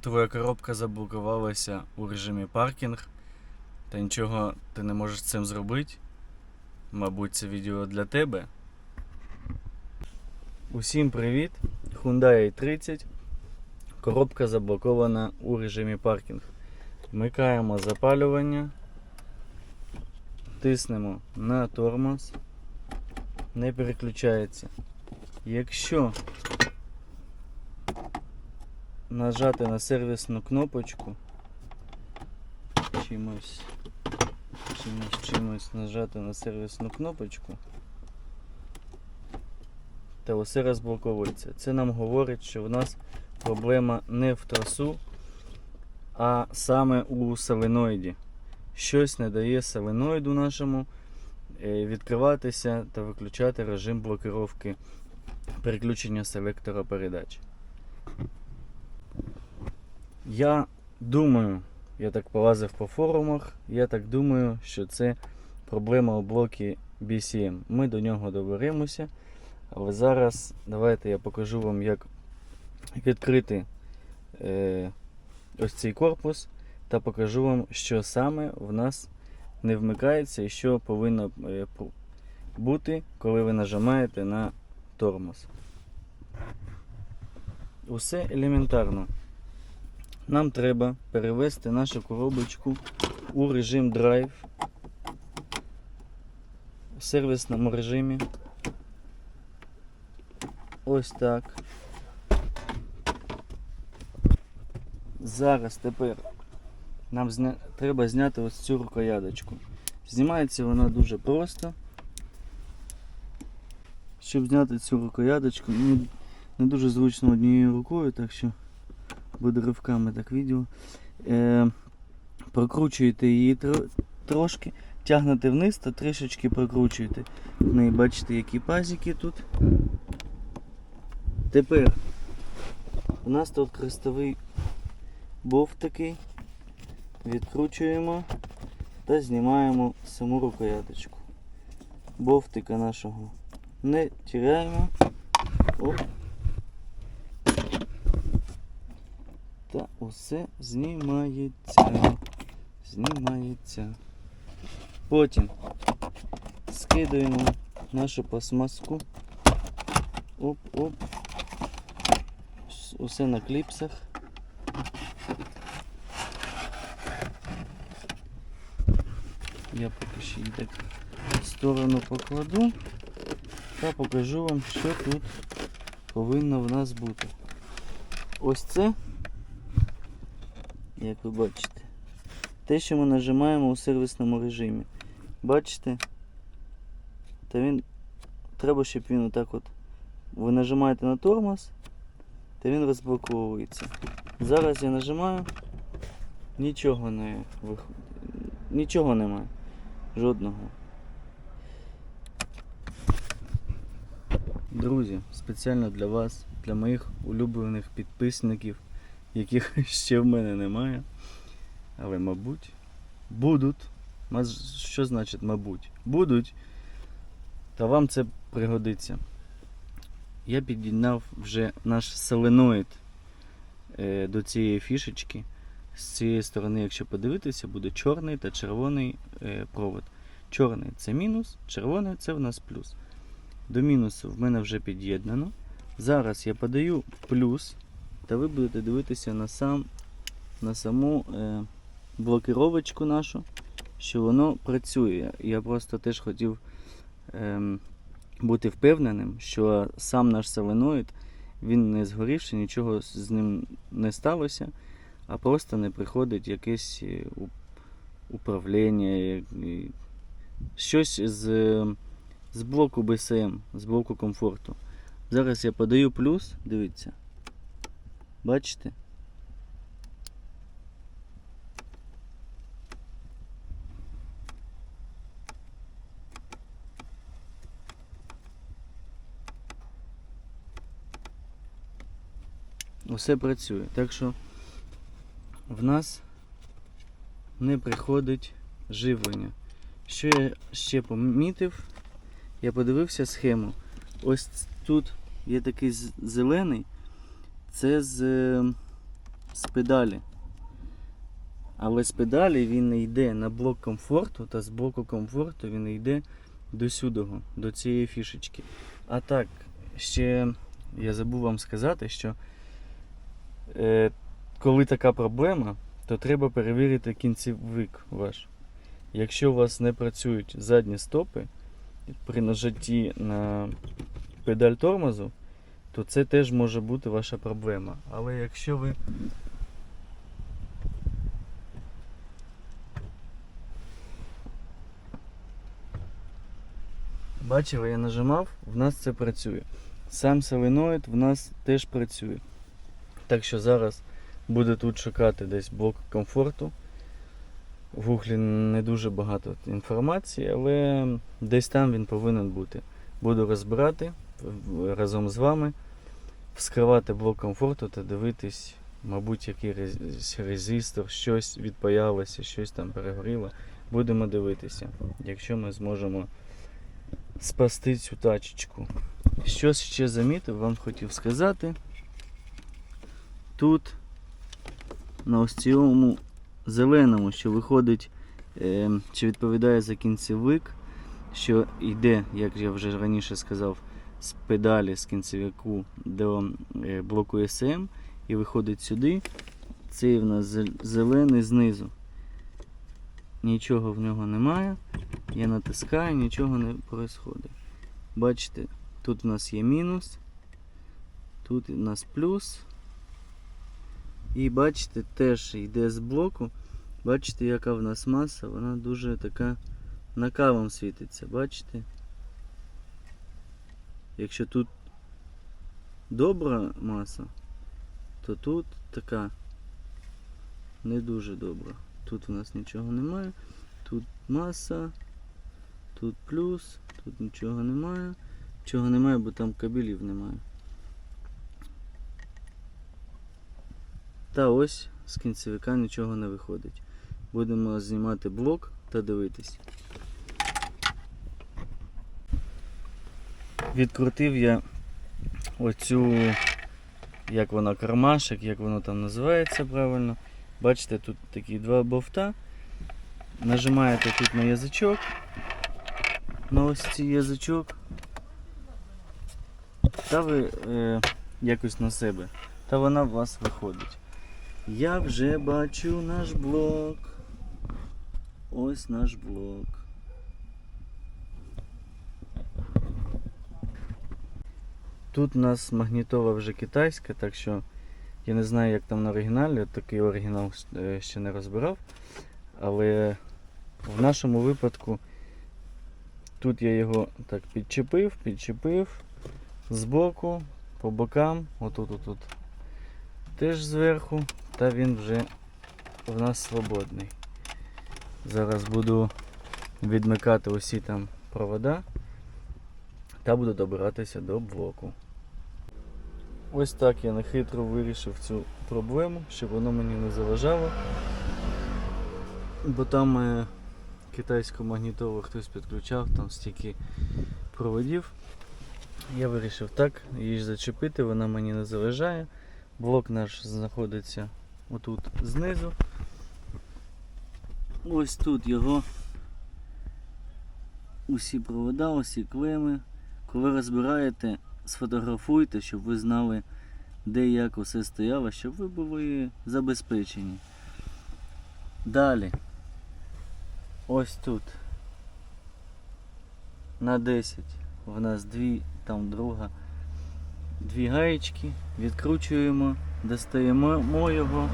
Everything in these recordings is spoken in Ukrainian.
твоя коробка заблокувалася у режимі паркінг, та нічого ти не можеш з цим зробити. Мабуть, це відео для тебе. Усім привіт! Hyundai i30. Коробка заблокована у режимі паркінг. Вмикаємо запалювання, тиснемо на тормоз, не переключається. Якщо нажати на сервісну кнопочку, чимось, чимось, чимось нажати на сервісну кнопочку, та усе розблоковується. Це нам говорить, що в нас проблема не в трасу, а саме у соленоїді. Щось не дає соленоїду нашому е, відкриватися та виключати режим блокировки переключення селектора передач. Я думаю, я так полазив по форумах, я так думаю, що це проблема у блокі BCM. Ми до нього доберемося. Але зараз давайте я покажу вам, як відкрити е, ось цей корпус та покажу вам, що саме в нас не вмикається і що повинно е, бути, коли ви нажимаєте на тормоз. Усе елементарно. Нам треба перевести нашу коробочку у режим драйв в сервісному режимі. Ось так. Зараз тепер нам зня... треба зняти ось цю рукояточку. Знімається вона дуже просто. Щоб зняти цю рукояточку, ну, не дуже зручно однією рукою, так що буде ривками так відео. Е, прокручуєте її тро- трошки, тягнете вниз та трішечки прокручуєте. В бачите, які пазики тут. Тепер у нас тут крестовий бов такий. Відкручуємо та знімаємо саму рукояточку. Бовтика нашого не тіряємо. Оп. Та усе знімається. Знімається. Потім скидаємо нашу пластмаску. Оп-оп. Усе на кліпсах. Я поки ще її так в сторону покладу та покажу вам, що тут повинно в нас бути. Ось це, як ви бачите, те, що ми нажимаємо у сервісному режимі. Бачите? Та він треба, щоб він отак от. Ви нажимаєте на тормоз, та він розблоковується. Зараз я нажимаю, нічого не виходить. Нічого немає. Жодного. Друзі, спеціально для вас, для моїх улюблених підписників, яких ще в мене немає. Але, мабуть, будуть. Що значить, мабуть? Будуть. Та вам це пригодиться. Я під'єднав вже наш соленоїд е, до цієї фішечки. З цієї сторони, якщо подивитися, буде чорний та червоний е, провод. Чорний це мінус, червоний це в нас плюс. До мінусу в мене вже під'єднано. Зараз я подаю плюс, та ви будете дивитися на, сам, на саму е, блокировочку нашу, що воно працює. Я просто теж хотів ем, бути впевненим, що сам наш соленоїд він не згорівши, нічого з ним не сталося, а просто не приходить якесь е, управління, е, е, щось з, е, з блоку БСМ, з блоку комфорту. Зараз я подаю плюс, дивіться. Бачите? Усе працює. Так що в нас не приходить живлення. Що я ще помітив? Я подивився схему. Ось тут є такий зелений. Це з е, з педалі. Але з педалі він не йде на блок комфорту, та з блоку комфорту він йде до сюдого, до цієї фішечки. А так, ще я забув вам сказати, що е, коли така проблема, то треба перевірити кінцевик ваш. Якщо у вас не працюють задні стопи при нажатті на педаль тормозу, то це теж може бути ваша проблема. Але якщо ви Бачили, я нажимав, в нас це працює. Сам соленоїд в нас теж працює. Так що зараз буде тут шукати десь блок комфорту. В гуглі не дуже багато інформації, але десь там він повинен бути. Буду розбирати разом з вами, вскривати блок комфорту та дивитись, мабуть, який рез- резистор, щось відпаялося, щось там перегоріло. Будемо дивитися, якщо ми зможемо спасти цю тачечку. Що ще замітив, вам хотів сказати. Тут на ось цьому зеленому, що виходить, е, чи відповідає за кінцевик, що йде, як я вже раніше сказав, з педалі з кінцевику до е, блоку SM і виходить сюди. Цей в нас зелений знизу. Нічого в нього немає. Я натискаю, нічого не відбувається. Бачите, тут у нас є мінус, тут у нас плюс. І бачите, теж йде з блоку. Бачите, яка в нас маса, вона дуже така накалом світиться, бачите? Якщо тут добра маса, то тут така не дуже добра. Тут у нас нічого немає. Тут маса, тут плюс, тут нічого немає. Чого немає, бо там кабелів немає. Та ось з кінцевика нічого не виходить. Будемо знімати блок та дивитись. Відкрутив я оцю, як вона, кармашек, як воно там називається правильно. Бачите, тут такі два бовта. Нажимаєте тут на язичок, на ось цей язичок. Та ви е, якось на себе. Та вона у вас виходить. Я вже бачу наш блок. Ось наш блок. Тут у нас магнітола вже китайська, так що я не знаю, як там на оригіналі, такий оригінал е, ще не розбирав. Але в нашому випадку тут я його так підчепив, підчепив збоку, по бокам, отут, отут. Теж зверху, та він вже в нас свободний. Зараз буду відмикати усі там провода та буду добиратися до блоку. Ось так я нехитро вирішив цю проблему, щоб воно мені не заважало. Бо там е, китайську магнітолу хтось підключав, там стільки проводів. Я вирішив так її зачепити, вона мені не заважає. Блок наш знаходиться отут знизу. Ось тут його усі провода, усі клеми. Коли розбираєте, сфотографуйте, щоб ви знали, де і як усе стояло, щоб ви були забезпечені. Далі. Ось тут. На 10. В нас дві, там друга. Дві гаєчки. Відкручуємо, достаємо його.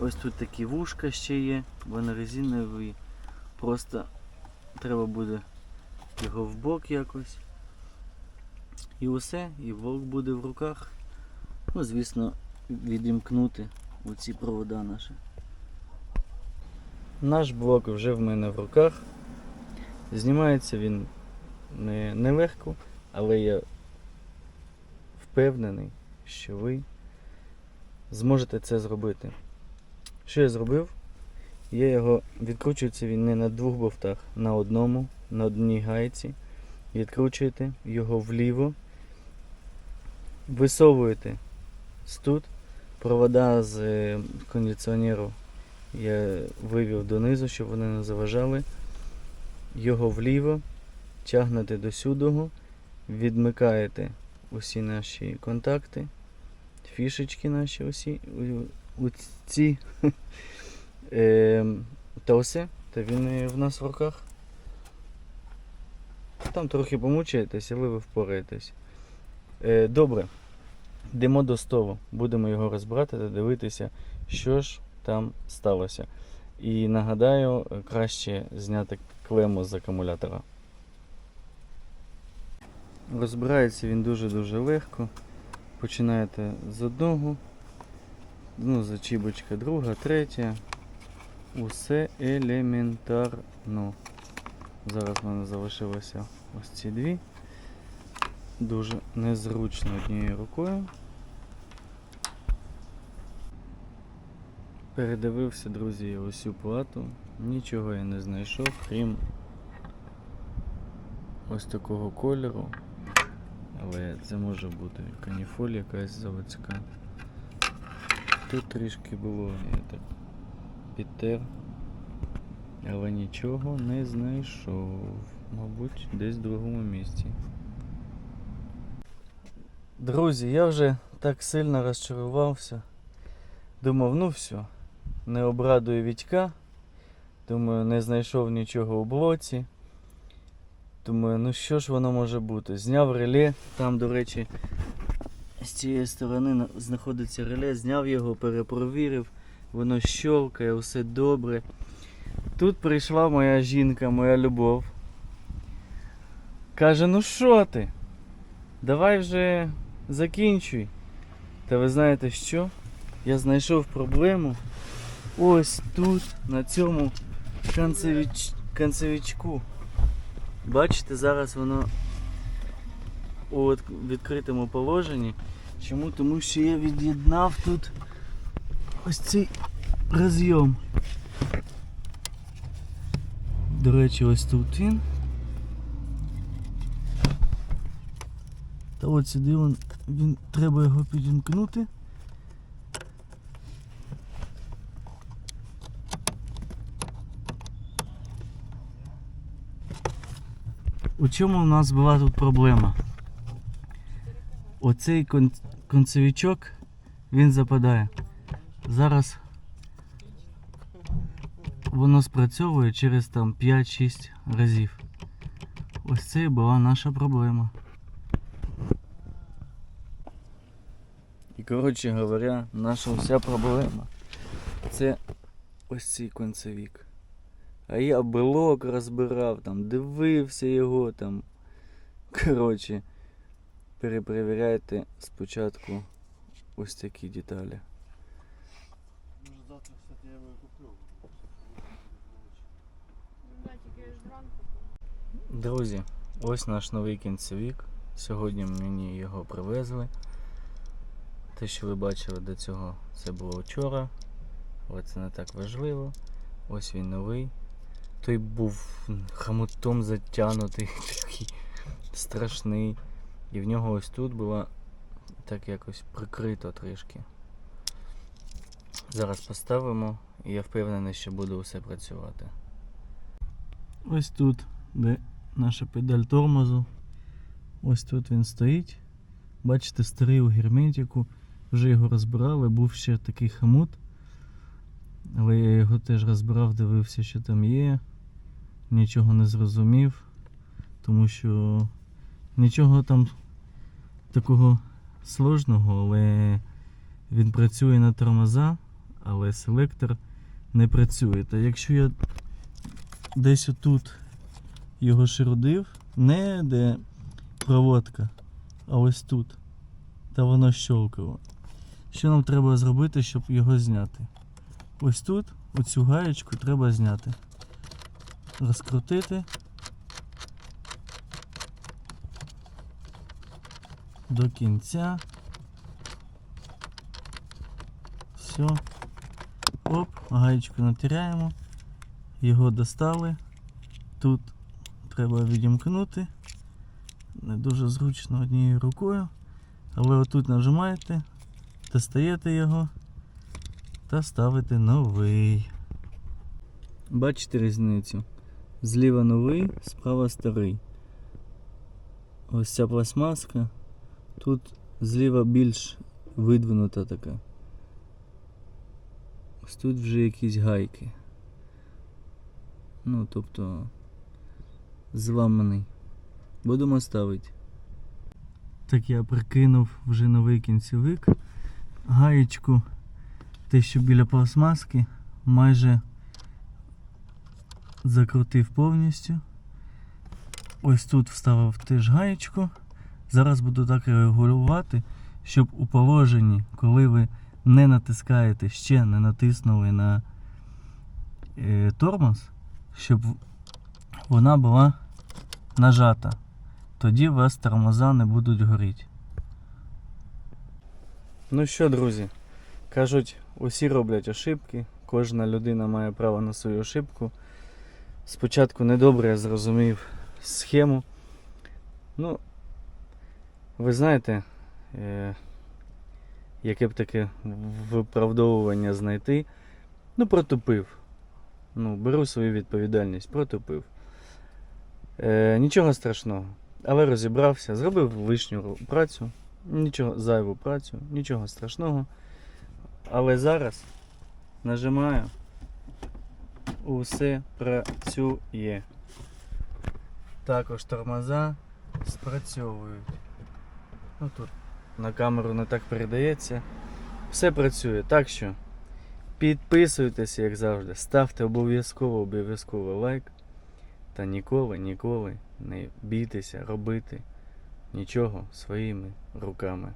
Ось тут такі вушка ще є, вони резинові. Просто треба буде його в бок якось. І усе, і блок буде в руках. Ну, звісно, відімкнути оці провода наші. Наш блок вже в мене в руках. Знімається він не, не але я впевнений, що ви зможете це зробити. Що я зробив? Я його відкручується він не на двох бовтах, на одному, на одній гайці. Відкручуєте його вліво, висовуєте з тут, Провода з е, кондиціонеру я вивів донизу, щоб вони не заважали. Його вліво, тягнете до сюдого, відмикаєте усі наші контакти, фішечки наші усі, ці. Ем, Та все, та він в нас в руках. Там трохи помучаєтесь, але ви впораєтесь. Е, добре. Йдемо до столу. Будемо його розбирати та дивитися, що ж там сталося. І нагадаю, е, краще зняти клему з акумулятора. Розбирається він дуже-дуже легко. Починаєте з одного, ну, зачібочка друга, третя. Усе елементарно. Зараз в мене залишилося ось ці дві. Дуже незручно однією рукою. Передивився, друзі, цю плату. Нічого я не знайшов, крім ось такого кольору. Але це може бути каніфоль якась заводська. Тут трішки було, я так підтер. Але нічого не знайшов. Мабуть, десь в другому місці. Друзі, я вже так сильно розчарувався. Думав, ну все, не обрадую Вітька. Думаю, не знайшов нічого у блоці. Думаю, ну що ж воно може бути? Зняв реле, там, до речі, з цієї сторони знаходиться реле, зняв його, перепровірив, воно щелкає, все добре. Тут прийшла моя жінка, моя любов. Каже, ну що ти? Давай вже закінчуй. Та ви знаєте що? Я знайшов проблему ось тут, на цьому канцевіч... канцевичку. Бачите, зараз воно у відкритому положенні. Чому? Тому що я від'єднав тут ось цей розйом. До речі, ось тут він. Та от сюди він, він треба його підімкнути. У чому у нас була тут проблема? Оцей кон- концевичок він западає. Зараз воно спрацьовує через там 5-6 разів. Ось це і була наша проблема. І коротше говоря, наша вся проблема це ось цей концевік. А я белок розбирав, там, дивився його там. Коротше, перепровіряйте спочатку ось такі деталі. Може завтра, кстати, я його куплю. Друзі, ось наш новий кінцевік. Сьогодні мені його привезли. Те, що ви бачили до цього, це було вчора. Але це не так важливо. Ось він новий. Той був хомутом затягнутий, такий страшний. І в нього ось тут було так якось прикрито трішки. Зараз поставимо і я впевнений, що буде усе працювати. Ось тут, де наша педаль тормозу. Ось тут він стоїть. Бачите, старий у герметику. Вже його розбирали, був ще такий хомут. Але я його теж розбирав, дивився, що там є. Нічого не зрозумів, тому що нічого там такого сложного, але він працює на тормоза, але селектор не працює. Та якщо я десь отут його ширудив, не де проводка, а ось тут. Та воно щолкало. Що нам треба зробити, щоб його зняти? Ось тут, оцю гаєчку треба зняти. Розкрутити. До кінця. Все. Оп, гаєчку натиряємо. Його достали. Тут треба відімкнути. Не дуже зручно однією рукою. Але отут нажимаєте достаєте його та ставите новий. Бачите різницю? Зліва новий, справа старий. Ось ця пластмаска. Тут зліва більш видвинута така. Ось тут вже якісь гайки. Ну, тобто зламаний. Будемо ставити. Так я прикинув вже новий кінцевик. Гаєчку, те, що біля пластмаски, майже закрутив повністю. Ось тут вставив теж гаєчку. Зараз буду так регулювати, щоб у положенні, коли ви не натискаєте, ще не натиснули на е, тормоз, щоб вона була нажата. Тоді у вас тормоза не будуть горіти. Ну що, друзі, кажуть, усі роблять ошибки, кожна людина має право на свою ошибку. Спочатку недобре я зрозумів схему. Ну, ви знаєте, е, яке б таке виправдовування знайти. Ну, протупив. Ну, беру свою відповідальність, протупив. Е, нічого страшного. Але розібрався, зробив лишню працю, нічого зайву працю, нічого страшного. Але зараз нажимаю, усе працює. Також тормоза спрацьовують. Ну тут на камеру не так передається. Все працює. Так що підписуйтеся, як завжди, ставте обов'язково обов'язково лайк. Та ніколи, ніколи не бійтеся робити нічого своїми руками.